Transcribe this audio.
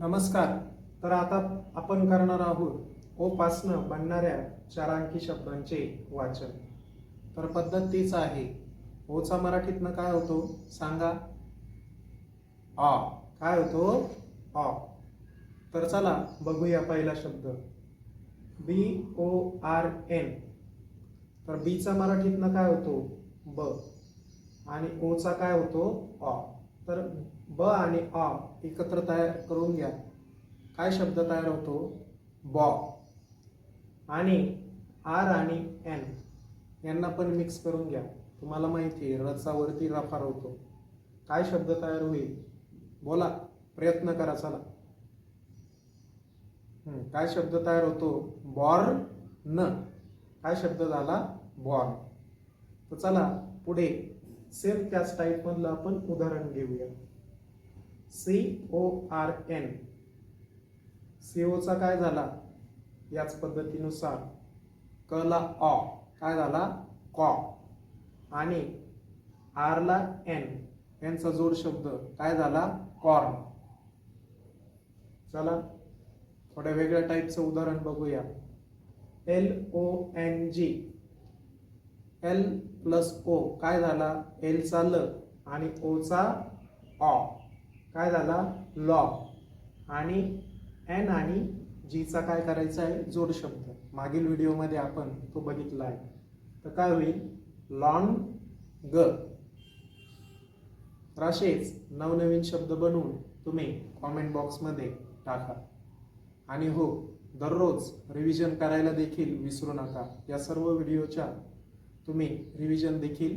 नमस्कार. तर आता आपण करणार आहोत ओपासनं बनणाऱ्या चारांकी शब्दांचे वाचन. तर पद्धत तीच आहे. ओचा मराठीतनं काय होतो? सांगा. आ काय होतो? आ तर चला बघूया पहिला शब्द. B O R N. तर बीचा मराठीतनं काय होतो? ब. आणि ओचा काय होतो? ऑ तर अ आणि अ एकत्र तयार करून घ्या. काय शब्द तयार होतो? बॉ. आणि आर आणि एन यांना पण मिक्स करून घ्या. तुम्हाला माहिती आहे रचावरती रफार होतो काय शब्द तयार होईल? बोला प्रयत्न करा चला. काय शब्द तयार होतो? बॉर न. काय शब्द झाला? बॉर तर चला पुढे. सेम त्याच टाईपमधलं आपण उदाहरण घेऊया. C O R N C Ocha काय झाला? याच पद्धतीनुसार क ला ऑ काय झाला? कॉ. आणि आर ला एन यांचा जोड शब्द काय झाला? कॉर्न. चला थोड्या वेगळ्या टाईपचं उदाहरण बघूया. L O N G L plus O काय झाला? एलचा ल आणि ओचा ऑ काय झाला? लॉ आणि एन आणि जीचा काय करायचा आहे? जोड शब्द. मागील व्हिडिओमध्ये आपण तो बघितला आहे. तर काय होईल? लॉन ग तर असेच नवनवीन शब्द बनवून तुम्ही कॉमेंट बॉक्समध्ये टाका. आणि हो दररोज रिव्हिजन करायला देखील विसरू नका. या सर्व व्हिडिओच्या तुम्ही रिव्हिजन देखील